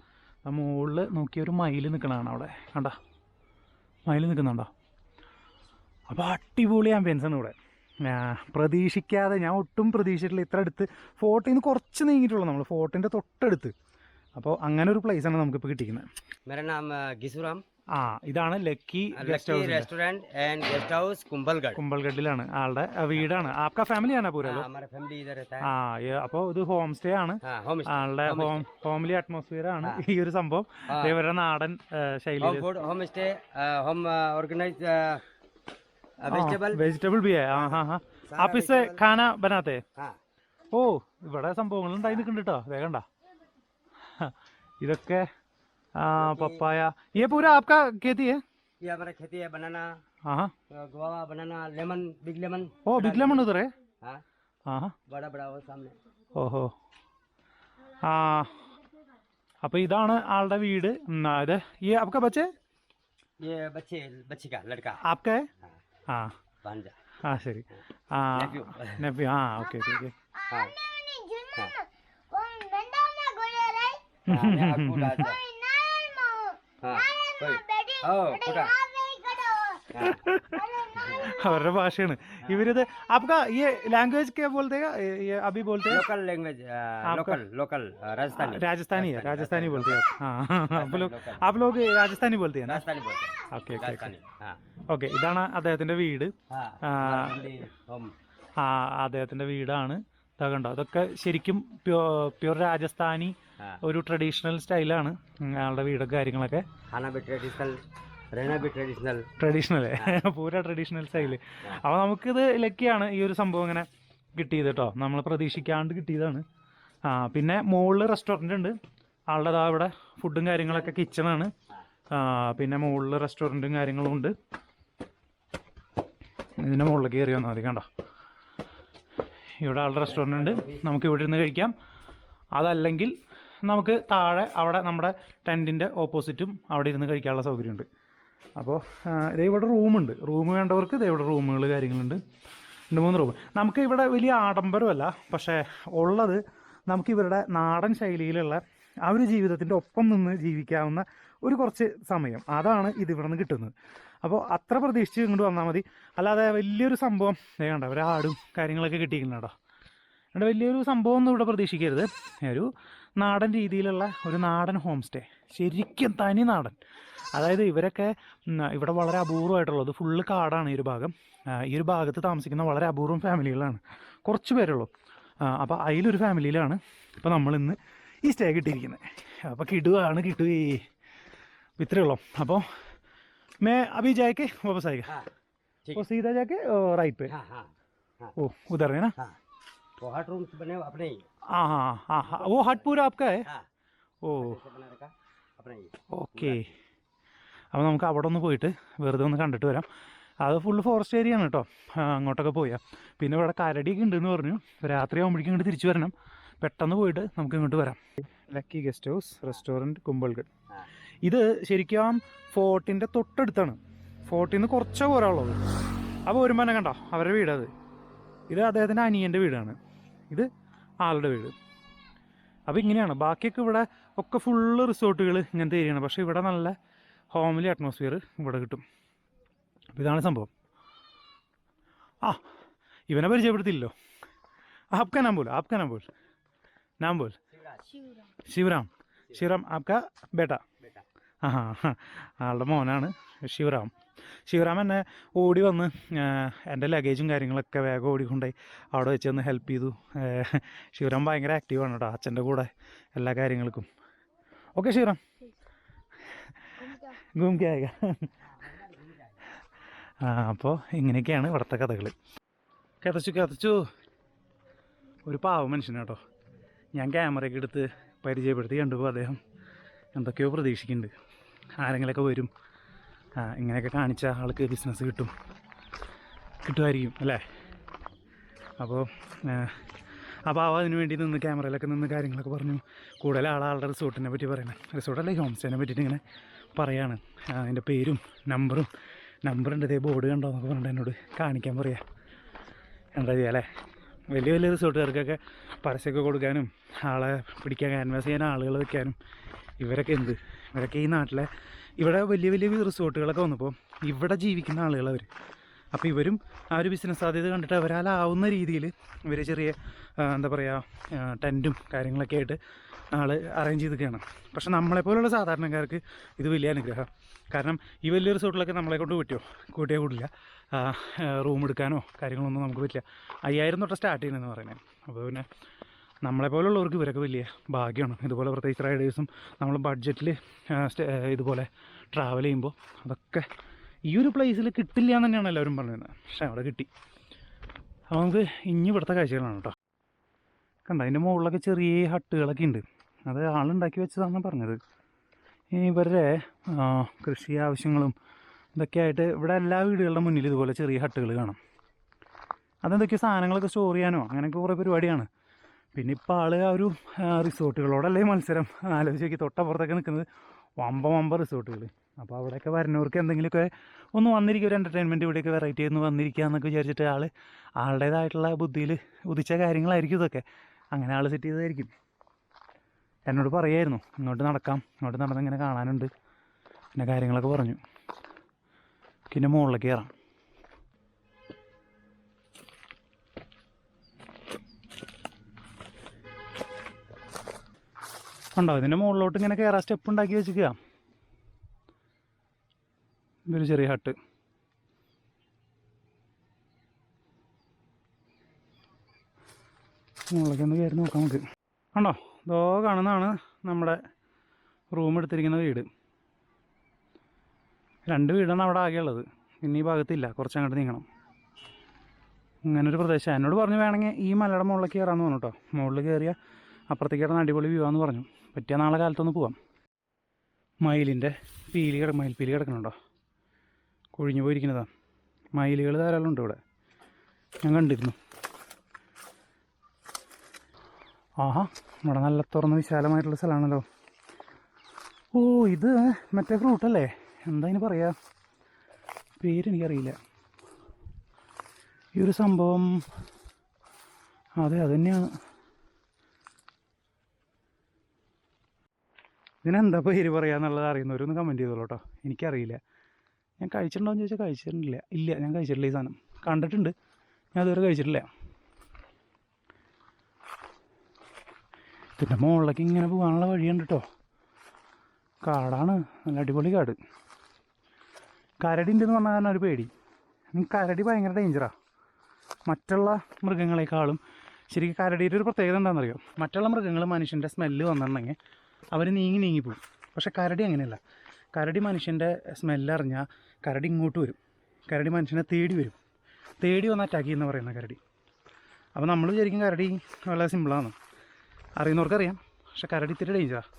A: ആ മുകളിൽ നോക്കിയ ഒരു മയിൽ നിൽക്കണതാണ് അവിടെ. കണ്ട? മയിൽ നിൽക്കുന്നുണ്ടോ അപ്പോൾ അടിപൊളി ആണ് ഇവിടെ. പ്രതീക്ഷിക്കാതെ ഞാൻ ഒട്ടും പ്രതീക്ഷിച്ചിട്ടില്ല. ഇത്ര അടുത്ത് ഫോർട്ടിന്ന് കുറച്ച് നീങ്ങിയിട്ടുള്ളൂ നമ്മൾ ഫോർട്ടിന്റെ തൊട്ടടുത്ത്. അപ്പോൾ അങ്ങനെ ഒരു പ്ലേസ് ആണ് നമുക്കിപ്പോൾ
B: കിട്ടിയിരിക്കുന്നത്.
A: ആ ഇതാണ് lucky
B: guest
A: house
B: restaurant and guest house Kumbhalgarh
A: കുമ്പൽഗഡിലാണ് ആളുടെ വീടാണ്. ആപ്ക
B: ഫാമിലി ആണ് പൂരല്ലോ
A: ആ അപ്പൊ ഇത് ഹോം സ്റ്റേ ആണ് ആളുടെ ഹോം ഫാമിലി അറ്റ്മോസ്ഫിയർ ആണ് ഈ ഒരു സംഭവം. ഇവരുടെ നാടൻ ശൈലി
B: home stay home organise home organise vegetable
A: vegetable B हाँ हाँ हाँ आप इससे खाना बनाते हैं
B: हाँ
A: ഓ ഇവിടെ സംഭവങ്ങൾ ഉണ്ടായി നിൽക്കുന്നുണ്ട് കേട്ടോ വേഗണ്ട ഇതൊക്കെ ആ പപ്പായ ये पूरा आपका खेती है
B: ये हमारा खेती है बनाना
A: हाँ हाँ
B: guava banana lemon big lemon
A: ഓ ബിഗ് ലെമൺ ഉതറേ
B: हाँ
A: ആ ഹാ
B: बड़ा बड़ा वो सामने
A: ഓഹോ ആ അപ്പോൾ ഇതാണ് ആളുടെ വീട് ഉം, ആ, ഇത് ഈ आपका बच्चे
B: ये बच्चे बच्ची का लड़का
A: आपका है
B: हाँ
A: ആ
B: भांजा
A: ആ ശരി ആ
B: Nephew.
A: നെപ്പി ആ ഓക്കെ ഓക്കെ ഓക്കെ അവരുടെ ഭാഷയാണ് ഇവരിത് आपका ये लैंग्वेज क्या बोलते हैं ये ये अभी बोलते हैं
B: लोकल लैंग्वेज
A: आपका-
B: लोकल लोकल राजस्थानी
A: राजस्थानी है राजस्थानी बोलते हैं आप हाँ आप लोग
B: local.
A: आप लोग राजस्थानी बोलते हैं ना
B: राजस्थानी बोलते हैं
A: ഓക്കെ ഓക്കെ ഓക്കെ
B: राजस्थानी हाँ
A: ഓക്കെ ഇതാണ് അദ്ദേഹത്തിൻ്റെ വീട്
B: हाँ
A: ആ.
B: हमारा family home
A: ആ അദ്ദേഹത്തിൻ്റെ വീടാണ് ഇതാ കണ്ടോ അതൊക്കെ ശരിക്കും പ്യോ പ്യൂർ രാജസ്ഥാനി
B: हाँ
A: ഒരു ട്രഡീഷണൽ സ്റ്റൈലാണ് അയാളുടെ വീടൊക്കെ കാര്യങ്ങളൊക്കെ ട്രഡീഷണൽ പൂര ട്രഡീഷണൽ സ്റ്റൈൽ അപ്പൊ നമുക്കിത് ലക്കിയാണ് ഈ ഒരു സംഭവം ഇങ്ങനെ കിട്ടിയത് കേട്ടോ നമ്മൾ പ്രതീക്ഷിക്കാണ്ട് കിട്ടിയതാണ്. ആ പിന്നെ മുകളിൽ റെസ്റ്റോറന്റ് ഉണ്ട്. ആളുടെ അതാ ഇവിടെ ഫുഡും കാര്യങ്ങളൊക്കെ കിച്ചണാണ് പിന്നെ മുകളിൽ റെസ്റ്റോറന്റും കാര്യങ്ങളും ഉണ്ട്. ഇതിന്റെ മുകളിൽ കയറി വന്നാൽ മതി കണ്ടോ? ഇവിടെ ആളുടെ റെസ്റ്റോറന്റ് ഉണ്ട്. നമുക്ക് ഇവിടെ ഇരുന്ന് കഴിക്കാം. അതല്ലെങ്കിൽ നമുക്ക് താഴെ അവിടെ നമ്മുടെ ടെന്റിന്റെ ഓപ്പോസിറ്റും അവിടെ ഇരുന്ന് കഴിക്കാനുള്ള സൗകര്യമുണ്ട്. അപ്പോൾ ഇവിടെ റൂമുണ്ട്. റൂം വേണ്ടവർക്ക് ഇവിടെ റൂമുകൾ കാര്യങ്ങളുണ്ട്. രണ്ട് മൂന്ന് റൂം. നമുക്ക് ഇവിടെ വലിയ ആഡംബരമല്ല പക്ഷേ ഉള്ളത് നമുക്ക് ഇവരുടെ നാടൻ ശൈലിയിലുള്ള ആ ഒരു ജീവിതത്തിന്റെ ഒപ്പം നിന്ന് ജീവിക്കാവുന്ന ഒരു കുറച്ച് സമയം. അതാണ് ഇത് ഇവിടെ നിന്ന് കിട്ടുന്നത്. അപ്പോൾ അത്ര പ്രതീക്ഷിച്ച് ഇങ്ങോട്ട് വന്നാൽ മതി. അല്ലാതെ വലിയൊരു സംഭവം ദേ കണ്ടോ ഒരു ആടും കാര്യങ്ങളൊക്കെ കിട്ടിയിരിക്കുന്നുണ്ടോ അവിടെ വലിയൊരു സംഭവം ഒന്നും ഇവിടെ പ്രതീക്ഷിക്കരുത്. ഒരു നാടൻ രീതിയിലുള്ള ഒരു നാടൻ ഹോം സ്റ്റേ ശരിക്കും തനി നാടൻ. അതായത് ഇവരൊക്കെ ഇവിടെ വളരെ അപൂർവമായിട്ടുള്ളത് ഫുള്ള് കാടാണ് ഈ ഒരു ഭാഗം. ഈ ഒരു ഭാഗത്ത് താമസിക്കുന്ന വളരെ അപൂർവം ഫാമിലികളാണ് കുറച്ച് പേരുള്ളൂ. അപ്പോൾ അതിലൊരു ഫാമിലിയിലാണ് ഇപ്പോൾ നമ്മളിന്ന് ഈ സ്റ്റേ കിട്ടിയിരിക്കുന്നത് അപ്പോൾ കിടുവാണ് കിട്ടുകയേ ഇത്രയുള്ളൂ. അപ്പോൾ മേ അബി ജായ്ക്ക് വാപ്പസ്
B: ആയിക്ക സീതാ
A: ജാക്ക് റൈറ്റ്. പേ ഓ
B: ഉദാഹരണ. वो हट रूम बने हुए अपने ही
A: हाँ हाँ हाँ हाँ वो हट पूरा आपका है
B: हाँ
A: ഓ
B: ऐसे बना रखा अपने ही
A: ഓക്കെ അപ്പോൾ നമുക്ക് അവിടെ ഒന്ന് പോയിട്ട് വെറുതെ ഒന്ന് കണ്ടിട്ട് വരാം അത് ഫുള്ള് ഫോറസ്റ്റ് ഏരിയ ആണ് കേട്ടോ ആ, അങ്ങോട്ടൊക്കെ പോയാൽ പിന്നെ ഇവിടെ കരടിയൊക്കെ ഉണ്ടെന്ന് പറഞ്ഞു രാത്രി ആകുമ്പോഴേക്കും ഇങ്ങോട്ട് തിരിച്ചു വരണം പെട്ടെന്ന് പോയിട്ട് നമുക്ക് ഇങ്ങോട്ട് വരാം lucky guest house restaurant Kumbhalgarh
B: ആ.
A: ഇത് ശരിക്കും ഫോർട്ടിൻ്റെ തൊട്ടടുത്താണ് ഫോർട്ടിൽ നിന്ന് കുറച്ചേ പോരാളുള്ളത് അപ്പോൾ ഒരു മന കണ്ടോ അവരുടെ വീടത് ഇത് അദ്ദേഹത്തിൻ്റെ അനിയൻ്റെ വീടാണ് ഇത് ആളുടെ വീട്. അപ്പോൾ ഇങ്ങനെയാണ്. ബാക്കിയൊക്കെ ഇവിടെ ഒക്കെ ഫുള്ള് റിസോർട്ടുകൾ ഇങ്ങനത്തെ ഏരിയയാണ് പക്ഷേ ഇവിടെ നല്ല ഹോംലി അറ്റ്മോസ്ഫിയർ ഇവിടെ കിട്ടും. അപ്പോൾ ഇതാണ് സംഭവം. ആ ഇവനെ പരിചയപ്പെടുത്തില്ലോ ആപ്ക നാം ബോൽ ആപ്ക നാം ബോൽ നാം ബോൽ ശിവറാം
B: ശിവറാം
A: ആപ്ക ബേട്ട. ആളുടെ മോനാണ് ശിവറാം. ശിവറാം എന്നെ ഓടി വന്ന് എന്റെ ലഗേജും കാര്യങ്ങളൊക്കെ വേഗം ഓടിക്കൊണ്ടായി അവിടെ വെച്ച് ഒന്ന് ഹെൽപ്പ് ചെയ്തു. ശിവറാം ഭയങ്കര ആക്റ്റീവാണ് കേട്ടോ അച്ഛന്റെ കൂടെ എല്ലാ കാര്യങ്ങൾക്കും. ഓക്കെ ശിവറാം. ഗും ആയ. ആ അപ്പോൾ ഇങ്ങനെയൊക്കെയാണ് ഇവിടുത്തെ കഥകൾ കഥച്ചു കഥച്ചു. ഒരു പാവ മനുഷ്യനാട്ടോ ഞാൻ ക്യാമറയൊക്കെ എടുത്ത് പരിചയപ്പെടുത്തി കണ്ടുപോകും അദ്ദേഹം. എന്തൊക്കെയോ പ്രതീക്ഷിക്കുന്നുണ്ട്. ആരെങ്കിലൊക്കെ വരും. ഇങ്ങനെയൊക്കെ കാണിച്ച ആൾക്ക് ബിസിനസ് കിട്ടും. കിട്ടുമായിരിക്കും അല്ലേ? അപ്പോൾ അപ്പോൾ അവ അതിന് വേണ്ടി നിന്ന് ക്യാമറയിലൊക്കെ നിന്ന് കാര്യങ്ങളൊക്കെ പറഞ്ഞു. കൂടുതൽ ആളാളുടെ റിസോർട്ടിനെ പറ്റി പറയണം. റിസോർട്ടല്ലേ ഹോം സ്റ്റേനെ പറ്റിയിട്ട് ഇങ്ങനെ പറയാണ്. ആ, അതിന്റെ പേരും നമ്പറും നമ്പറുണ്ട് ഇതേ ബോർഡ് കണ്ടോ എന്നൊക്കെ പറഞ്ഞിട്ട് എന്നോട് കാണിക്കാൻ പറയാം. എന്താ ചെയ്യാം അല്ലേ? വലിയ വലിയ റിസോർട്ടുകാർക്കൊക്കെ പരസ്യമൊക്കെ കൊടുക്കാനും ആളെ പിടിക്കാൻ ക്യാൻവാസ് ചെയ്യാൻ ആളുകൾ വെക്കാനും ഇവരൊക്കെ എന്ത്? ഇവരൊക്കെ ഈ നാട്ടിലെ ഇവിടെ വലിയ വലിയ റിസോർട്ടുകളൊക്കെ വന്നപ്പോൾ ഇവിടെ ജീവിക്കുന്ന ആളുകൾ അവർ അപ്പോൾ ഇവരും ആ ഒരു ബിസിനസ് സാധ്യത കണ്ടിട്ട് അവരാലാവുന്ന രീതിയിൽ ഇവർ ചെറിയ എന്താ പറയുക ടെന്റും കാര്യങ്ങളൊക്കെ ആയിട്ട് ആൾ അറേഞ്ച് ചെയ്തൊക്കെയാണ് പക്ഷെ നമ്മളെപ്പോലുള്ള സാധാരണക്കാർക്ക് ഇത് വലിയ അനുഗ്രഹം. കാരണം ഈ വലിയ റിസോർട്ടിലൊക്കെ നമ്മളെ കൊണ്ട് കൂട്ടിയോ കൂട്ടിയേ കൂടില്ല. റൂം എടുക്കാനോ കാര്യങ്ങളൊന്നും നമുക്ക് പറ്റില്ല. അയ്യായിരം തൊട്ട് സ്റ്റാർട്ട് ചെയ്യണമെന്ന് പറയുന്നത് അപ്പോൾ പിന്നെ നമ്മളെപ്പോലുള്ളവർക്ക് ഇവരൊക്കെ വലിയ ഭാഗ്യമാണ്. ഇതുപോലെ പ്രത്യേകിച്ച് റൈഡേഴ്സും നമ്മൾ ബഡ്ജറ്റിൽ ഇതുപോലെ ട്രാവൽ ചെയ്യുമ്പോൾ അതൊക്കെ ഈ ഒരു പ്ലേസിൽ കിട്ടില്ല എന്ന് തന്നെയാണ് എല്ലാവരും പറയുന്നത് പക്ഷേ അവിടെ കിട്ടി. അപ്പോൾ നമുക്ക് ഇനി ഇവിടുത്തെ കാഴ്ചകളാണ് കേട്ടോ കണ്ട അതിന്റെ മുകളിലൊക്കെ ചെറിയ ഹട്ടുകളൊക്കെ ഉണ്ട്. അത് ആളുണ്ടാക്കി വെച്ചതാണെന്ന് പറഞ്ഞത്. ഇവരുടെ കൃഷി ആവശ്യങ്ങളും ഇതൊക്കെ ആയിട്ട് ഇവിടെ എല്ലാ വീടുകളുടെ മുന്നിൽ ഇതുപോലെ ചെറിയ ഹട്ടുകൾ കാണാം. അതെന്തൊക്കെയോ സാധനങ്ങളൊക്കെ സ്റ്റോർ ചെയ്യാനോ അങ്ങനെയൊക്കെ കുറേ പരിപാടിയാണ്. പിന്നെ ഇപ്പോൾ ആൾ ആ ഒരു റിസോർട്ടുകളോടല്ലേ മത്സരം? ആലോചിച്ച് നോക്കി. തൊട്ടപ്പുറത്തൊക്കെ നിൽക്കുന്നത് വമ്പ വമ്പ റിസോർട്ടുകൾ. അപ്പോൾ അവിടെയൊക്കെ വരുന്നവർക്ക് എന്തെങ്കിലുമൊക്കെ ഒന്ന് വന്നിരിക്കുക ഒരു എന്റർടൈൻമെന്റ് ഇവിടെയൊക്കെ വെറൈറ്റി ഒന്ന് വന്നിരിക്കുക എന്നൊക്കെ വിചാരിച്ചിട്ട് ആൾ ആളുടേതായിട്ടുള്ള ബുദ്ധിയിൽ ഉദിച്ച കാര്യങ്ങളായിരിക്കും ഇതൊക്കെ. അങ്ങനെ ആൾ സെറ്റ് ചെയ്തതായിരിക്കും. എന്നോട് പറയായിരുന്നു ഇങ്ങോട്ട് നടക്കാം. ഇങ്ങോട്ട് നടന്ന് ഇങ്ങനെ കാണാനുണ്ട്. പിന്നെ കാര്യങ്ങളൊക്കെ പറഞ്ഞു. പിന്നെ മുകളിൽ കയറാം. ഉണ്ടോ ഇതിന്റെ മുകളിലോട്ട് ഇങ്ങനെ കയറാൻ സ്റ്റെപ്പ് ഉണ്ടാക്കി വെച്ചിരിക്കുക. ഇതൊരു ചെറിയ ഹട്ട്. മുകളിലേക്ക് ഒന്ന് കയറി നോക്കാം നമുക്ക്. ഉണ്ടോ ഇതോ കാണുന്നതാണ് നമ്മുടെ റൂം എടുത്തിരിക്കുന്ന വീട്. രണ്ട് വീടാണ് അവിടെ ആകെയുള്ളത്. പിന്നെ ഈ ഭാഗത്തില്ല. കുറച്ചങ്ങോട്ട് നീങ്ങണം. ഇങ്ങനെ ഒരു പ്രദേശം. എന്നോട് പറഞ്ഞു വേണമെങ്കിൽ ഈ മലയുടെ മുകളിലേക്ക് കയറാമെന്ന് പറഞ്ഞു കേട്ടോ മുകളിൽ കയറിയ അപ്പുറത്തേക്ക് അടിപൊളി വ്യൂ ആണെന്ന് പറഞ്ഞു. പറ്റിയ നാളെ കാലത്തൊന്ന് പോവാം. മയിലിന്റെ പീലി കിട മയിൽ പീലി കിടക്കണുണ്ടോ കൊഴിഞ്ഞു പോയിരിക്കുന്നതാണ് മയിലുകൾ ധാരാളം ഉണ്ട് ഇവിടെ. ഞാൻ കണ്ടിരുന്നു. ആഹാ ഇവിടെ നല്ല തുറന്ന് വിശാലമായിട്ടുള്ള സ്ഥലമാണല്ലോ. ഓ ഇത് മറ്റേ ഫ്രൂട്ടല്ലേ എന്താ ഇതിന് പറയാ? പേരെനിക്കറിയില്ല. ഈ ഒരു സംഭവം അതെ അത് തന്നെയാണ്. ഇതിനെന്താ പേര് പറയാന്നുള്ളത് അറിയുന്നവരൊന്ന് കമന്റ് ചെയ്തോളൂ കേട്ടോ എനിക്കറിയില്ല. ഞാൻ കഴിച്ചിട്ടുണ്ടോ എന്ന് ചോദിച്ചാൽ കഴിച്ചിട്ടില്ല. ഇല്ല ഞാൻ കഴിച്ചിട്ടില്ല ഈ സാധനം. കണ്ടിട്ടുണ്ട്. ഞാൻ അതുവരെ കഴിച്ചിട്ടില്ല. ഇതിന്റെ മുകളിലേക്ക് ഇങ്ങനെ പോകാനുള്ള വഴിയുണ്ട് കേട്ടോ കാടാണ്. നല്ല അടിപൊളി കാട്. കരടി ഉണ്ടെന്ന് പറഞ്ഞാൽ കാരണം ഒരു പേടി. കരടി ഭയങ്കര ഡേഞ്ചറാണ് മറ്റുള്ള മൃഗങ്ങളെക്കാളും ശരിക്കും കരടിയുടെ ഒരു പ്രത്യേകത എന്താണെന്നറിയോ? മറ്റുള്ള മൃഗങ്ങൾ മനുഷ്യന്റെ സ്മെല്ല് വന്നിട്ടുണ്ടെങ്കിൽ അവർ നീങ്ങി നീങ്ങി പോകും. പക്ഷെ കരടി അങ്ങനെയല്ല. കരടി മനുഷ്യന്റെ സ്മെല്ല് അറിഞ്ഞാൽ കരടി ഇങ്ങോട്ട് വരും. കരടി മനുഷ്യനെ തേടി വരും. തേടി വന്ന് അറ്റാക്ക് ചെയ്യുന്ന പറയുന്ന കരടി. അപ്പോൾ നമ്മൾ വിചാരിക്കും കരടി വളരെ സിമ്പിളാണ് അറിയുന്നവർക്കറിയാം. പക്ഷെ കരടി ഇത്തിരി ഡേഞ്ചറാണ്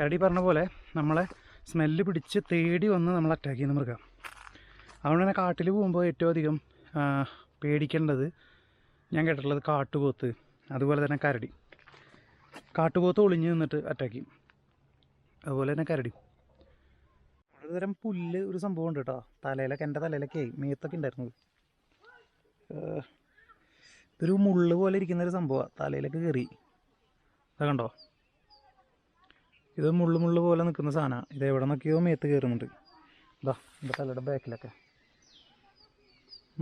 A: കരടി പറഞ്ഞ പോലെ നമ്മളെ സ്മെല്ല് പിടിച്ച് തേടി വന്ന് നമ്മൾ അറ്റാക്ക് ചെയ്യുന്ന മൃഗം. അതുകൊണ്ട് തന്നെ കാട്ടിൽ പോകുമ്പോൾ ഏറ്റവും അധികം പേടിക്കേണ്ടത് ഞാൻ കേട്ടിട്ടുള്ളത് കാട്ടുപോത്ത് അതുപോലെ തന്നെ കരടി. കാട്ടുപോത്ത് ഒളിഞ്ഞ് നിന്നിട്ട് അറ്റാക്ക് ചെയ്യും. അതുപോലെ തന്നെ കരടി. ഒരുതരം പുല്ല് ഒരു സംഭവം ഉണ്ട് കേട്ടോ. തലയിലൊക്കെ എന്റെ തലയിലൊക്കെ മേത്തൊക്കെ ഉണ്ടായിരുന്നത് ഇതൊരു മുള്ള് പോലെ ഇരിക്കുന്ന ഒരു സംഭവമാണ് തലയിലൊക്കെ കയറി അത് കണ്ടോ? ഇത് മുള്ളു മുള്ളു പോലെ നിൽക്കുന്ന സാധനമാണ് ഇത് എവിടെ നോക്കിയോ മേത്ത് കയറുന്നുണ്ട്. ഇതാ എന്റെ തലയുടെ ബാക്കിലൊക്കെ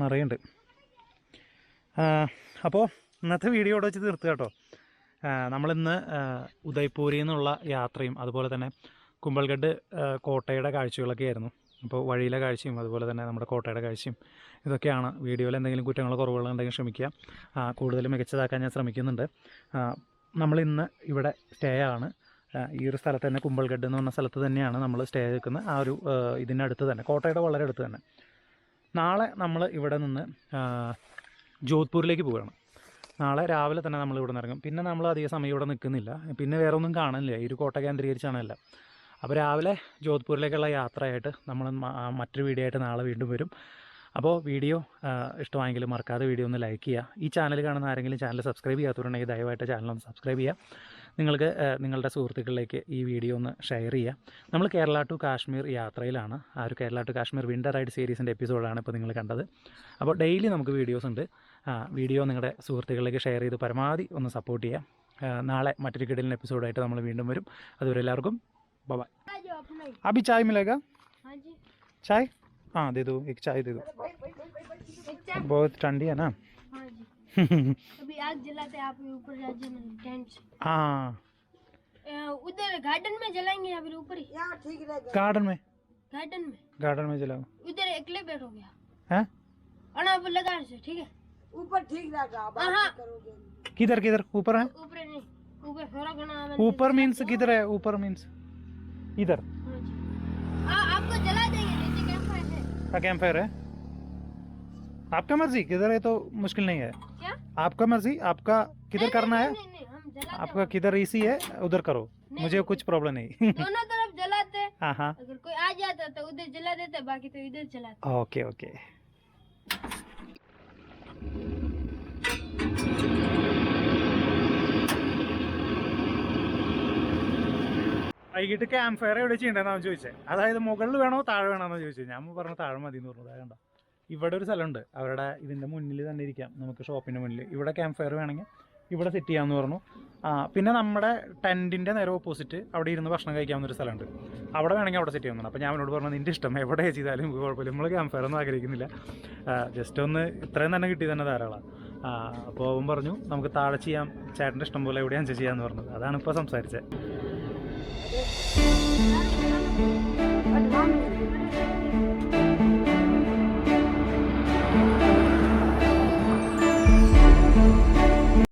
A: നിറയുണ്ട്. അപ്പോൾ ഇന്നത്തെ വീഡിയോ ഇവിടെ വെച്ച് തീർത്ത് കേട്ടോ. നമ്മളിന്ന് ഉദയ്പൂരിൽ നിന്നുള്ള യാത്രയും അതുപോലെ തന്നെ കുമ്പൾഗഡ് കോട്ടയുടെ കാഴ്ചകളൊക്കെ ആയിരുന്നു. അപ്പോൾ വഴിയിലെ കാഴ്ചയും അതുപോലെ തന്നെ നമ്മുടെ കോട്ടയുടെ കാഴ്ചയും ഇതൊക്കെയാണ്. വീഡിയോയിൽ എന്തെങ്കിലും കുറ്റങ്ങളോ കുറവുകളോ ഉണ്ടെങ്കിൽ ശ്രമിക്കുക കൂടുതൽ മികച്ചതാക്കാൻ ഞാൻ ശ്രമിക്കുന്നുണ്ട്. നമ്മളിന്ന് ഇവിടെ സ്റ്റേ ആണ്. ഈ ഒരു സ്ഥലത്ത് തന്നെ കുമ്പൾഗഡ് എന്ന് പറഞ്ഞ സ്ഥലത്ത് തന്നെയാണ് നമ്മൾ സ്റ്റേ നിൽക്കുന്നത് ആ ഒരു ഇതിനടുത്ത് തന്നെ. കോട്ടയുടെ വളരെ അടുത്ത് തന്നെ. നാളെ നമ്മൾ ഇവിടെ നിന്ന് ജോധ്പൂരിലേക്ക് പോവുകയാണ്. നാളെ രാവിലെ തന്നെ നമ്മൾ ഇവിടെ ഇറങ്ങും. പിന്നെ നമ്മൾ അധിക സമയം ഇവിടെ നിൽക്കുന്നില്ല. പിന്നെ വേറെ ഒന്നും കാണാനില്ല. ഈ ഒരു കോട്ട കേന്ദ്രീകരിച്ചാണ് എല്ലാം. അപ്പോൾ രാവിലെ ജോധ്പൂരിലേക്കുള്ള യാത്രയായിട്ട് നമ്മൾ മറ്റൊരു വീഡിയോ ആയിട്ട് നാളെ വീണ്ടും വരും. അപ്പോൾ വീഡിയോ ഇഷ്ടമായെങ്കിൽ മറക്കാതെ വീഡിയോ ഒന്ന് ലൈക്ക് ചെയ്യുക. ഈ ചാനൽ കാണുന്ന ആരെങ്കിലും ചാനൽ സബ്സ്ക്രൈബ് ചെയ്യാത്തവരുണ്ടെങ്കിൽ ദയവായിട്ട് ചാനൽ ഒന്ന് സബ്സ്ക്രൈബ് ചെയ്യുക. നിങ്ങൾക്ക് ആ, നിങ്ങളുടെ സുഹൃത്തുക്കളിലേക്ക് ഈ വീഡിയോ ഒന്ന് ഷെയർ ചെയ്യുക നമ്മൾ കേരള ടു കാശ്മീർ യാത്രയിലാണ് ആ ഒരു Kerala to Kashmir winter ride സീരീസിൻ്റെ എപ്പിസോഡാണ് ഇപ്പോൾ നിങ്ങൾ കണ്ടത് അപ്പോൾ ഡെയിലി നമുക്ക് വീഡിയോസ് ഉണ്ട് ആ, വീഡിയോ നിങ്ങളുടെ സുഹൃത്തുക്കളിലേക്ക് ഷെയർ ചെയ്ത് പരമാവധി ഒന്ന് സപ്പോർട്ട് ചെയ്യാം ആ, നാളെ മറ്റൊരു കിടലിന് എപ്പിസോഡായിട്ട് നമ്മൾ വീണ്ടും വരും അതുവരെ എല്ലാവർക്കും ബൈ
C: आ जाओ अपना ही
A: अभी चाय मिलेगा
C: हाँ जी
A: चाय हाँ दे दो एक चाय दे दो
C: एक चाय
A: बहुत ठंडी है ना
C: हाँ जी अभी आग जलाते हैं, आप ऊपर टेंट।
A: हाँ।
C: उधर गार्डन में जलाएँगे या फिर ऊपर ही?
A: गार्डन में?
C: गार्डन में?
A: गार्डन में जलाओ।
C: उधर अकेले बैठोगे आप
A: हैं?
C: और आप लगा से ठीक है?
D: ऊपर ठीक रहेगा
C: हाँ हाँ।
A: किधर किधर? ऊपर है?
C: ऊपर नहीं ऊपर थोड़ा घना
A: ऊपर मीन्स किधर है? ऊपर मीन्स इधर।
C: आपको जला देंगे नीचे कैंप फायर है
A: कैंप फायर है। आपका मर्ज़ी किधर है तो मुश्किल नहीं है। आपका मर्जी आपका किधर
C: नहीं,
A: करना
C: नहीं,
A: है
C: नहीं नहीं हम जलाते
A: आपका किधर इसी है उधर करो
C: नहीं,
A: मुझे
C: नहीं,
A: कुछ प्रॉब्लम नहीं
C: हैं। दोनों तरफ जलाते हैं।
A: हाँ हाँ
C: अगर कोई आ जाता तो उधर जला देते बाकी तो इधर जलाते
A: ഓക്കെ ഓക്കെ വൈകിട്ട് ക്യാമ്പ് ഫയർ എവിടെ ചെയ്യണ്ടെന്നാണ് ചോദിച്ചത് അതായത് മുകളിൽ വേണോ താഴെ വേണോ എന്ന് ചോദിച്ചു ഞാൻ പറഞ്ഞു താഴെ മതി എന്ന് പറഞ്ഞു കണ്ടോ ഇവിടെ ഒരു സ്ഥലമുണ്ട്. അവരുടെ ഇതിന്റെ മുന്നിൽ തന്നെ ഇരിക്കാം. നമുക്ക് ഷോപ്പിന്റെ മുന്നിൽ. ഇവിടെ ക്യാമ്പ് ഫയർ വേണമെങ്കിൽ ഇവിടെ സെറ്റ് ചെയ്യാമെന്ന് പറഞ്ഞു. പിന്നെ നമ്മുടെ ടെന്റിന്റെ നേരെ ഓപ്പോസിറ്റ് അവിടെ ഇരുന്ന് ഭക്ഷണം കഴിക്കാവുന്നൊരു സ്ഥലമുണ്ട്. അവിടെ വേണമെങ്കിൽ അവിടെ സെറ്റ് ചെയ്യാവുന്നതാണ്. അപ്പോൾ ഞാൻ അവനോട് പറഞ്ഞു നിന്റെ ഇഷ്ടം എവിടെ ചെയ്താലും കുഴപ്പമില്ല. നമ്മൾ ക്യാമ്പ് ഫയർ ഒന്നും ആഗ്രഹിക്കുന്നില്ല. ജസ്റ്റ് ഒന്ന് ഇത്രയും തന്നെ കിട്ടി തന്നെ ധാരാളം അപ്പോൾ അവൻ പറഞ്ഞു നമുക്ക് താഴെ ചെയ്യാം. ചേട്ടന്റെ ഇഷ്ടം പോലെ എവിടെയാണ് ചെയ്യാമെന്ന് പറഞ്ഞത്. അതാണ് ഇപ്പോൾ സംസാരിച്ചത്.